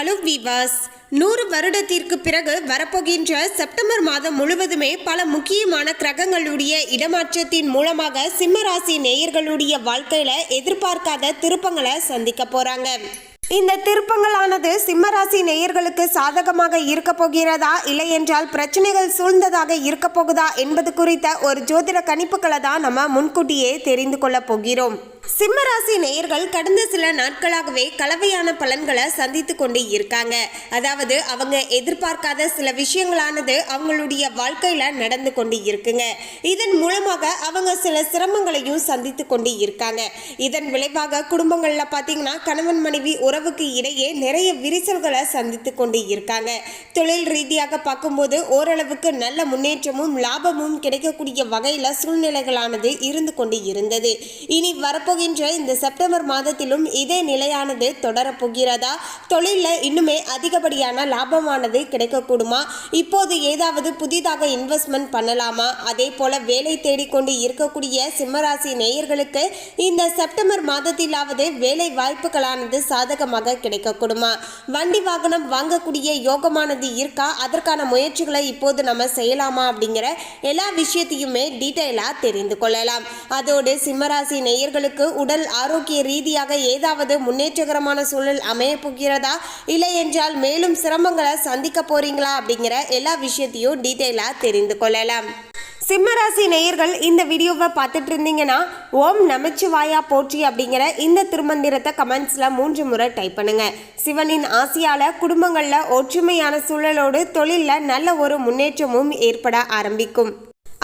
Allow விவாஸ் நூறு வருடத்திற்கு பிறகு வரப்போகின்ற செப்டம்பர் மாதம் முழுவதுமே பல முக்கியமான கிரகங்களுடைய இடமாற்றத்தின் மூலமாக சிம்மராசி நேயர்களுடைய வாழ்க்கையில எதிர்பார்க்காத திருப்பங்களை சந்திக்க போறாங்க. இந்த திருப்பங்களானது சிம்மராசி நேயர்களுக்கு சாதகமாக இருக்க போகிறதா இல்லை என்றால் பிரச்சனைகள் சூழ்ந்ததாக இருக்க போகுதா என்பது குறித்த ஒரு ஜோதிட கணிப்புகளை தான் நம்ம முன்கூட்டியே தெரிந்து கொள்ள போகிறோம். சிம்மராசி நேயர்கள் கடந்த சில நாட்களாகவே கலவையான பலன்களை சந்தித்து கொண்டு இருக்காங்க. அதாவது அவங்க எதிர்பார்க்காத சில விஷயங்களானது அவங்களுடைய வாழ்க்கையில நடந்து கொண்டு இருக்குங்க. இதன் மூலமாக அவங்க சில சிரமங்களையும் சந்தித்து கொண்டு இருக்காங்க. இதன் விளைவாக குடும்பங்கள்ல பாத்தீங்கன்னா கணவன் மனைவி உறவுக்கு இடையே நிறைய விரிசல்களை சந்தித்து கொண்டு இருக்காங்க. தொழில் ரீதியாக பார்க்கும்போது ஓரளவுக்கு நல்ல முன்னேற்றமும் லாபமும் கிடைக்கக்கூடிய வகையில சூழ்நிலைகளானது இருந்து கொண்டு இருந்தது. இனி வரப்போ வரப்போகின்ற இந்த செப்டம்பர் மாதத்திலும் இதே நிலையானது தொடரப்போகிறதா தொழிலில் இன்னுமே அதிகப்படியான லாபமானது கிடைக்கக்கூடுமா? இப்போது ஏதாவது புதிதாக இன்வெஸ்ட்மெண்ட் பண்ணலாமா? அதே போல வேலை தேடிக்கொண்டு இருக்கக்கூடிய சிம்மராசி நேயர்களுக்கு இந்த செப்டம்பர் மாதத்திலாவது வேலை வாய்ப்புகளானது சாதகமாக கிடைக்கக்கூடுமா? வண்டி வாகனம் வாங்கக்கூடிய யோகமானது இருக்கா? அதற்கான முயற்சிகளை இப்போது நம்ம செய்யலாமா அப்படிங்கிற எல்லா விஷயத்தையுமே டீட்டெயிலாக தெரிந்து கொள்ளலாம். அதோடு சிம்மராசி நேயர்களுக்கு உடல் ஆரோக்கிய ரீதியாக ஏதாவது முன்னேற்றகரமான சூழல் அமைய போகிறதா? இல்லை என்றால் மேலும் சிரமங்களை சந்திக்க போறீங்களா? அப்படிங்கிற எல்லா விஷயத்தையும் டீட்டெயிலாக தெரிந்து கொள்ளலாம். சிம்மராசி நேயர்கள் இந்த வீடியோவை பார்த்துட்டு இருந்தீங்கன்னா ஓம் நமச்சிவாயா போற்றி அப்படிங்கிற இந்த திருமந்திரத்தை கமெண்ட்ஸில் மூன்று முறை டைப் பண்ணுங்க. சிவனின் ஆசையால் குடும்பங்களில் ஒற்றுமையான சூழலோடு தொழிலில் நல்ல ஒரு முன்னேற்றமும் ஏற்பட ஆரம்பிக்கும்.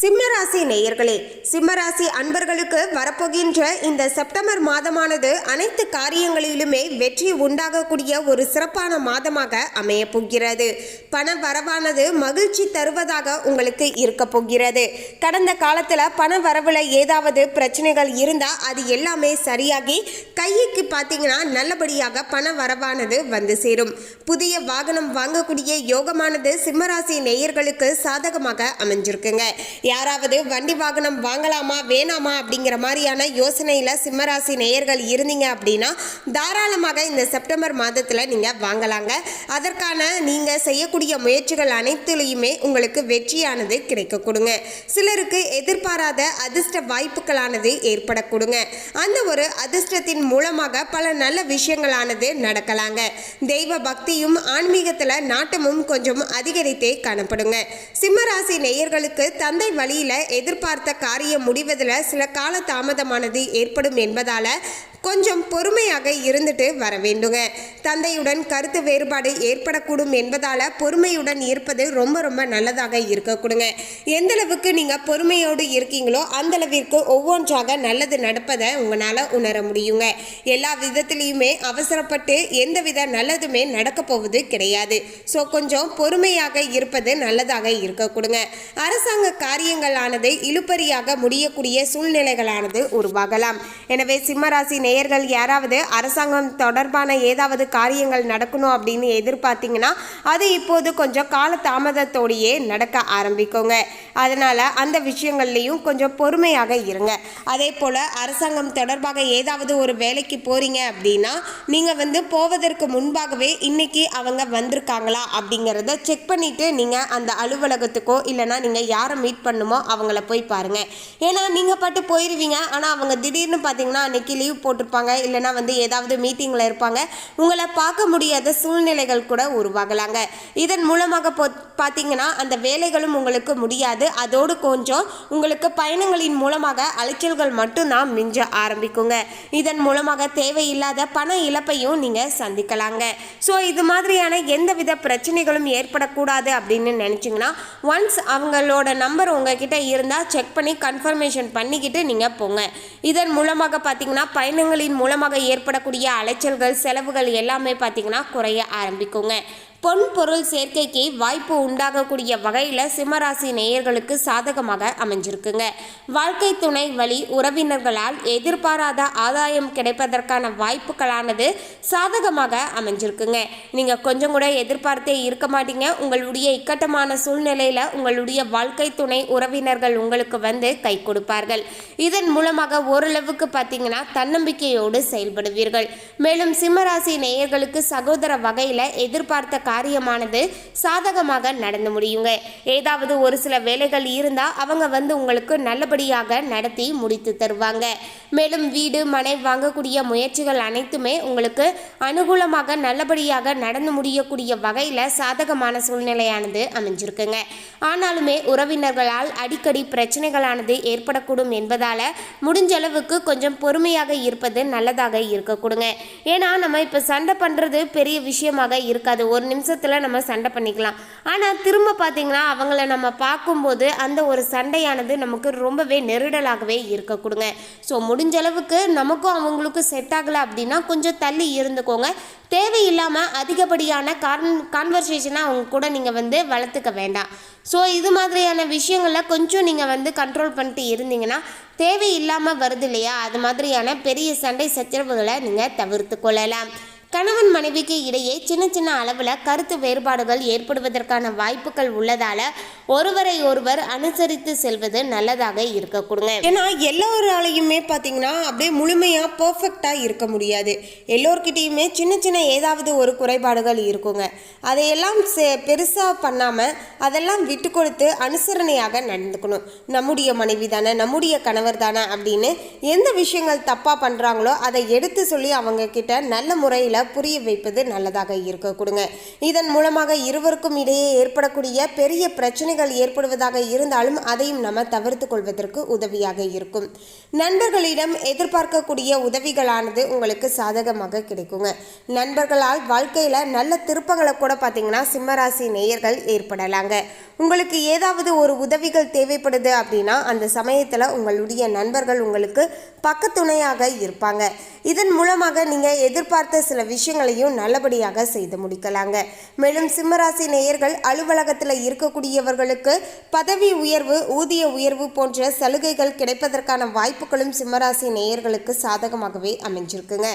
சிம்மராசி நேயர்களே சிம்மராசி அன்பர்களுக்கு வரப்போகின்ற இந்த செப்டம்பர் மாதமானது அனைத்து காரியங்களிலுமே வெற்றி உண்டாகக்கூடிய ஒரு சிறப்பான மாதமாக அமைய போகிறது. பண வரவானது மகிழ்ச்சி தருவதாக உங்களுக்கு இருக்க போகிறது. கடந்த காலத்தில் பண வரவில் ஏதாவது பிரச்சனைகள் இருந்தால் அது எல்லாமே சரியாகி கைக்கு பார்த்தீங்கன்னா நல்லபடியாக பண வரவானது வந்து சேரும். புதிய வாகனம் வாங்கக்கூடிய யோகமானது சிம்மராசி நேயர்களுக்கு சாதகமாக அமைஞ்சிருக்குங்க. யாராவது வண்டி வாகனம் வாங்கலாமா வேணாமா அப்படிங்கிற மாதிரியான யோசனையில் சிம்மராசி நேயர்கள் இருந்தீங்க அப்படின்னா தாராளமாக இந்த செப்டம்பர் மாதத்தில் நீங்கள் வாங்கலாங்க. அதற்கான நீங்கள் செய்யக்கூடிய முயற்சிகள் அனைத்துலேயுமே உங்களுக்கு வெற்றியானது கிடைக்க கொடுங்க. சிலருக்கு எதிர்பாராத அதிர்ஷ்ட வாய்ப்புகளானது ஏற்பட கொடுங்க. அந்த ஒரு அதிர்ஷ்டத்தின் மூலமாக பல நல்ல விஷயங்களானது நடக்கலாங்க. தெய்வ பக்தியும் ஆன்மீகத்தில் நாட்டமும் கொஞ்சம் அதிகரித்தே காணப்படுங்க. சிம்மராசி நேயர்களுக்கு தந்தை வழியில் எதிர்பார்த்த காரியம் முடிவதில் சில கால தாமதமானது ஏற்படும் என்பதால் கொஞ்சம் பொறுமையாக இருந்துட்டு வர வேண்டுங்க. தந்தையுடன் கருத்து வேறுபாடு ஏற்படக்கூடும் என்பதால் பொறுமையுடன் இருப்பது ரொம்ப ரொம்ப நல்லதாக இருக்கக்கூடுங்க. எந்தளவுக்கு நீங்கள் பொறுமையோடு இருக்கீங்களோ அந்த அளவிற்கு ஒவ்வொன்றாக நல்லது நடப்பதை உங்களால் உணர முடியுங்க. எல்லா விதத்துலேயுமே அவசரப்பட்டு எந்தவித நல்லதுமே நடக்க போவது கிடையாது. ஸோ கொஞ்சம் பொறுமையாக இருப்பது நல்லதாக இருக்கக்கூடுங்க. அரசாங்க காரியங்களானது இழுப்பறியாக முடியக்கூடிய சூழ்நிலைகளானது உருவாகலாம். எனவே சிம்மராசி நேயர்கள் யாராவது அரசாங்கம் தொடர்பான ஏதாவது காரியங்கள் நடக்கணும் அப்படின்னு எதிர்பார்த்தீங்கன்னா அது இப்போது கொஞ்சம் கால தாமதத்தோடையே நடக்க ஆரம்பிக்குங்க. அதனால் அந்த விஷயங்கள்லையும் கொஞ்சம் பொறுமையாக இருங்க. அதே போல் அரசாங்கம் தொடர்பாக ஏதாவது ஒரு வேலைக்கு போகிறீங்க அப்படின்னா நீங்கள் வந்து போவதற்கு முன்பாகவே இன்னைக்கு அவங்க வந்திருக்காங்களா அப்படிங்கிறத செக் பண்ணிவிட்டு நீங்கள் அந்த அலுவலகத்துக்கோ இல்லைனா நீங்கள் யாரை மீட் பண்ணுமோ அவங்கள போய் பாருங்கள் ஏன்னா நீங்கள் பாட்டு போயிடுவீங்க ஆனால் அவங்க திடீர்னு பார்த்தீங்கன்னா அன்னைக்கு லீவ் போட்டு இருப்பாங்க இல்லைனா வந்து ஏதாவது மீட்டிங்கில் இருப்பாங்க. உங்களை பார்க்க முடியாத சூழ்நிலைகள் கூட உருவாகலாங்க. இதன் மூலமாக போ பார்த்தீங்கன்னா அந்த வேலைகளும் உங்களுக்கு முடியாது. அதோடு கொஞ்சம் உங்களுக்கு பயணங்களின் மூலமாக அலைச்சல்கள் மட்டும்தான் மிஞ்ச ஆரம்பிக்குங்க. இதன் மூலமாக தேவையில்லாத பண இழப்பையும் நீங்கள் சந்திக்கலாங்க. ஸோ இது மாதிரியான எந்தவித பிரச்சனைகளும் ஏற்படக்கூடாது அப்படின்னு நினச்சிங்கன்னா ஒன்ஸ் அவங்களோட நம்பர் உங்ககிட்ட இருந்தால் செக் பண்ணி கன்ஃபர்மேஷன் பண்ணிக்கிட்டு நீங்கள் போங்க. இதன் மூலமாக பார்த்தீங்கன்னா பயணங்கள் பயணங்களின் மூலமாக ஏற்படக்கூடிய அலைச்சல்கள் செலவுகள் எல்லாமே பார்த்தீங்கன்னா குறைய ஆரம்பிக்குங்க. பொன் பொருள் சேர்க்கைக்கு வாய்ப்பு உண்டாகக்கூடிய வகையில் சிம்மராசி நேயர்களுக்கு சாதகமாக அமைஞ்சிருக்குங்க. வாழ்க்கை துணை வழி உறவினர்களால் எதிர்பாராத ஆதாயம் கிடைப்பதற்கான வாய்ப்புகளானது சாதகமாக அமைஞ்சிருக்குங்க. நீங்கள் கொஞ்சம் கூட எதிர்பார்த்தே இருக்க மாட்டீங்க. உங்களுடைய இக்கட்டமான சூழ்நிலையில் உங்களுடைய வாழ்க்கை துணை உறவினர்கள் உங்களுக்கு வந்து கை கொடுப்பார்கள். இதன் மூலமாக ஓரளவுக்கு பார்த்தீங்கன்னா தன்னம்பிக்கையோடு செயல்படுவீர்கள். மேலும் சிம்மராசி நேயர்களுக்கு சகோதர வகையில் எதிர்பார்த்த காரியமானது சாதகமாக நடந்து முடியுங்க. ஏதாவது ஒரு சில வேலைகள் இருந்தால் அவங்க வந்து உங்களுக்கு நல்லபடியாக நடத்தி முடித்து தருவாங்க. மேலும் வீடு மனை வாங்கக்கூடிய முயற்சிகள் அனைத்துமே உங்களுக்கு அனுகூலமாக நல்லபடியாக நடந்து முடியக்கூடிய வகையில் சாதகமான சூழ்நிலையானது அமைஞ்சிருக்குங்க. ஆனாலுமே உறவினர்களால் அடிக்கடி பிரச்சனைகளானது ஏற்படக்கூடும் என்பதால் முடிஞ்ச அளவுக்கு கொஞ்சம் பொறுமையாக இருப்பது நல்லதாக இருக்கக்கூடுங்க. ஏன்னா நம்ம இப்போ சண்டை பண்ணுறது பெரிய விஷயமாக இருக்காது. ஒரு நிமிஷத்தில் நம்ம சண்டை பண்ணிக்கலாம். ஆனால் திரும்ப பார்த்தீங்கன்னா அவங்கள நம்ம பார்க்கும்போது அந்த ஒரு சண்டையானது நமக்கு ரொம்பவே நெருடலாகவே இருக்க கொடுங்க. ஸோ முடிஞ்ச அளவுக்கு நமக்கும் அவங்களுக்கும் செட் ஆகலை அப்படின்னா கொஞ்சம் தள்ளி இருந்துக்கோங்க. தேவையில்லாமல் அதிகப்படியான கான் கான்வர்சேஷனை அவங்க கூட நீங்கள் வந்து வளர்த்துக்க வேண்டாம். ஸோ இது மாதிரியான விஷயங்களில் கொஞ்சம் நீங்கள் வந்து கண்ட்ரோல் பண்ணிட்டு இருந்தீங்கன்னா தேவையில்லாமல் வருது இல்லையா? அது மாதிரியான பெரிய சண்டை சச்சரவுகளை நீங்கள் தவிர்த்து கொள்ளலாம். கணவன் மனைவிக்கு இடையே சின்ன சின்ன அளவில் கருத்து வேறுபாடுகள் ஏற்படுவதற்கான வாய்ப்புகள் உள்ளதால ஒருவரை ஒருவர் அனுசரித்து செல்வது நல்லதாக இருக்க கொடுங்க. ஏன்னா எல்லோராலையுமே பார்த்தீங்கன்னா அப்படியே முழுமையாக பர்ஃபெக்டாக இருக்க முடியாது. எல்லோர்கிட்டேயுமே சின்ன சின்ன ஏதாவது ஒரு குறைபாடுகள் இருக்குங்க. அதையெல்லாம் பெருசாக பண்ணாமல் அதெல்லாம் விட்டு கொடுத்து அனுசரணையாக நடந்துக்கணும். நம்முடைய மனைவி தானே நம்முடைய கணவர் தானே அப்படின்னு எந்த விஷயங்கள் தப்பாக பண்ணுறாங்களோ அதை எடுத்து சொல்லி அவங்க கிட்ட நல்ல முறையில் புரிய வைப்பது நல்லதாக இருக்க கொடுங்க. இதன் மூலமாக இருவருக்கும் இடையே ஏற்படக்கூடிய பெரிய பிரச்சனைகள் ஏற்படுவதாக இருந்தாலும் அதையும் நம்ம தவிர்த்து கொள்வதற்கு உதவியாக இருக்கும். நண்பர்களிடம் எதிர்பார்க்கக்கூடிய உதவிகளானது உங்களுக்கு சாதகமாக கிடைக்குங்க. நண்பர்களால் வாழ்க்கையில் நல்ல திருப்பங்களை கூட பார்த்தீங்கன்னா சிம்மராசி நேயர்கள் ஏற்படலாங்க. உங்களுக்கு ஏதாவது ஒரு உதவிகள் தேவைப்படுது அப்படின்னா அந்த சமயத்தில் உங்களுடைய நண்பர்கள் உங்களுக்கு பக்கத்துணையாக இருப்பாங்க. இதன் மூலமாக நீங்கள் எதிர்பார்த்த சில விஷயங்களையும் நல்லபடியாக செய்து முடிக்கலாங்க. மேலும் சிம்மராசி நேயர்கள் அலுவலகத்தில் இருக்கக்கூடியவர்களுக்கு பதவி உயர்வு ஊதிய உயர்வு போன்ற சலுகைகள் கிடைப்பதற்கான வாய்ப்புகளும் சிம்மராசி நேயர்களுக்கு சாதகமாகவே அமைஞ்சிருக்குங்க.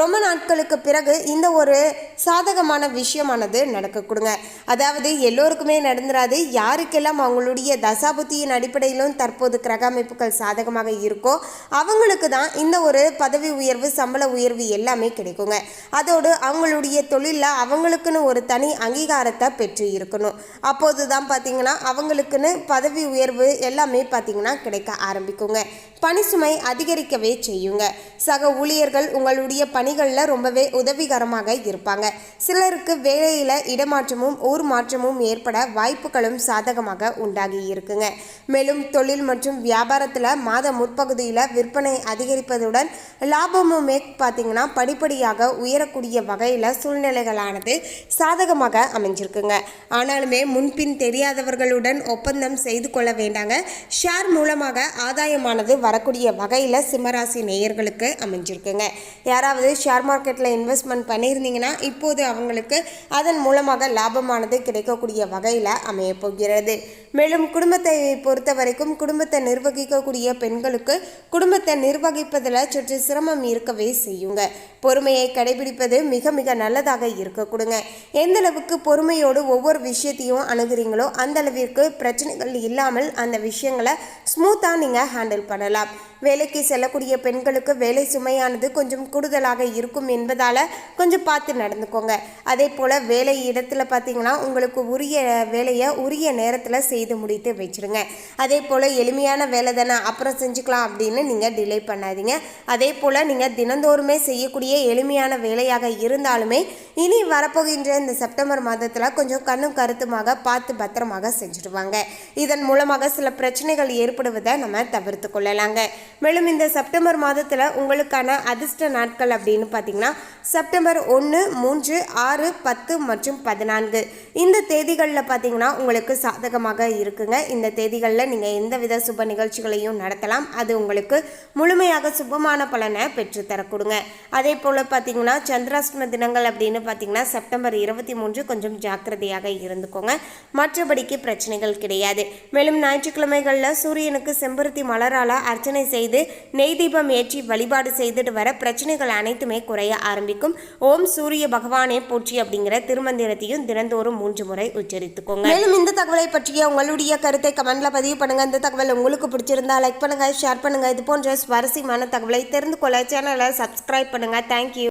ரொம்ப நாட்களுக்கு பிறகு இந்த ஒரு சாதகமான விஷயமானது நடக்கக்கூடுங்க. அதாவது எல்லோருக்குமே நடந்துராது யாருக்கெல்லாம் அவங்களுடைய தசாபுத்தியின் அடிப்படையிலும் தற்போது கிரக அமைப்புகள் சாதகமாக இருக்கோ அவங்களுக்கு தான் இந்த ஒரு பதவி உயர்வு சம்பள உயர்வு எல்லாமே கிடைக்குங்க. அதோடு அவங்களுடைய தொழிலில் அவங்களுக்குன்னு ஒரு தனி அங்கீகாரத்தை பெற்று இருக்கணும். அப்போது தான் பார்த்தீங்கன்னா அவங்களுக்குன்னு பதவி உயர்வு எல்லாமே பார்த்தீங்கன்னா கிடைக்க ஆரம்பிக்குங்க. பணி சுமை அதிகரிக்கவே செய்யுங்க. சக ஊழியர்கள் உங்களுடைய பணிகளில் ரொம்பவே உதவிகரமாக இருப்பாங்க. சிலருக்கு வேலையில் இடமாற்றமும் ஊர் மாற்றமும் ஏற்பட வாய்ப்புகளும் சாதகமாக உண்டாகி இருக்குங்க. மேலும் தொழில் மற்றும் வியாபாரத்தில் மாத முற்பகுதியில் விற்பனை அதிகரிப்பதுடன் லாபமுமே பார்த்தீங்கன்னா படிப்படியாக ஏறக்கூடிய வகையில் சூழ்நிலைகளானது சாதகமாக அமைஞ்சிருக்குங்க. ஆனாலுமே முன்பின் தெரியாதவர்களுடன் ஒப்பந்தம் செய்து கொள்ள வேண்டாங்க. ஷேர் மூலமாக ஆதாயமானது வரக்கூடிய வகையில் சிம்மராசி நேயர்களுக்கு அமைஞ்சிருக்குங்க. யாராவது ஷேர் மார்க்கெட்டில் இன்வெஸ்ட்மெண்ட் பண்ணியிருந்தீங்கன்னா இப்போது அவங்களுக்கு அதன் மூலமாக லாபமானது கிடைக்கக்கூடிய வகையில் அமைய போகிறது. மேலும் குடும்பத்தை பொறுத்த வரைக்கும் குடும்பத்தை நிர்வகிக்கக்கூடிய பெண்களுக்கு குடும்பத்தை நிர்வகிப்பதில் சற்று சிரமம் இருக்கவே செய்யுங்க. பொறுமையை கடைபிடிப்பது மிக மிக நல்லதாக இருக்க கொடுங்க. எந்த அளவுக்கு பொறுமையோடு ஒவ்வொரு விஷயத்தையும் அணுகுறீங்களோ அந்த அளவிற்கு பிரச்சனைகள் இல்லாமல் அந்த விஷயங்களை ஸ்மூத்தாக நீங்கள் ஹேண்டில் பண்ணலாம். வேலைக்கு செல்லக்கூடிய பெண்களுக்கு வேலை சுமையானது கொஞ்சம் கூடுதலாக இருக்கும் என்பதால் கொஞ்சம் பார்த்து நடந்துக்கோங்க. அதே போல் வேலை இடத்துல பார்த்தீங்கன்னா உங்களுக்கு உரிய வேலையை உரிய நேரத்தில் செய்து முடித்து வச்சுருங்க. அதே போல் எளிமையான வேலை தானே அப்புறம் செஞ்சுக்கலாம் அப்படின்னு நீங்கள் டிலே பண்ணாதீங்க. அதே போல் நீங்கள் தினந்தோறுமே செய்யக்கூடிய எளிமையான வேலை நிலையாக இருந்தாலுமே இனி வரப்போகின்ற இந்த செப்டம்பர் மாதத்தில் கொஞ்சம் கண்ணும் கருத்துமாக பார்த்து பத்திரமாக செஞ்சுடுவாங்க. இதன் மூலமாக சில பிரச்சனைகள் ஏற்படுவதை நம்ம தவிர்த்து கொள்ளலாங்க. மேலும் இந்த செப்டம்பர் மாதத்தில் உங்களுக்கான அதிர்ஷ்ட நாட்கள் அப்படின்னு பார்த்தீங்கன்னா செப்டம்பர் ஒன்று மூன்று ஆறு பத்து மற்றும் பதினான்கு. இந்த தேதிகளில் பார்த்தீங்கன்னா உங்களுக்கு சாதகமாக இருக்குங்க. இந்த தேதிகளில் நீங்கள் எந்தவித சுப நிகழ்ச்சிகளையும் நடத்தலாம். அது உங்களுக்கு முழுமையாக சுபமான பலனை பெற்றுத்தரக்கூடுங்க அதே போல் பார்த்தீங்கன்னா சந்திராஷ்டம தினங்கள் அப்படின்னு பார்த்தீங்கன்னா செப்டம்பர் இருபத்தி மூன்று கொஞ்சம் ஜாக்கிரதையாக இருந்துக்கோங்க. மற்றபடிக்கு பிரச்சனைகள் கிடையாது. மேலும் ஞாயிற்றுக்கிழமைகளில் சூரியனுக்கு செம்பருத்தி மலரால் அர்ச்சனை செய்து நெய் தீபம் ஏற்றி வழிபாடு செய்துட்டு வர பிரச்சனைகள் அனைத்துமே குறைய ஆரம்பிக்கும். ஓம் சூரிய பகவானே போற்றி அப்படிங்கிற திருமந்திரத்தையும் தினந்தோறும் மூன்று முறை உச்சரித்துக்கோங்க. மேலும் இந்த தகவலை பற்றிய உங்களுடைய கருத்தை கமெண்ட்ல பதிவு பண்ணுங்க. இந்த தகவல் உங்களுக்கு பிடிச்சிருந்தா லைக் பண்ணுங்க ஷேர் பண்ணுங்க. இது போன்ற சுவாரஸ்யமான தகவலை தெரிந்து கொள்ள சேனலை சப்ஸ்கிரைப் பண்ணுங்க. தேங்க்யூ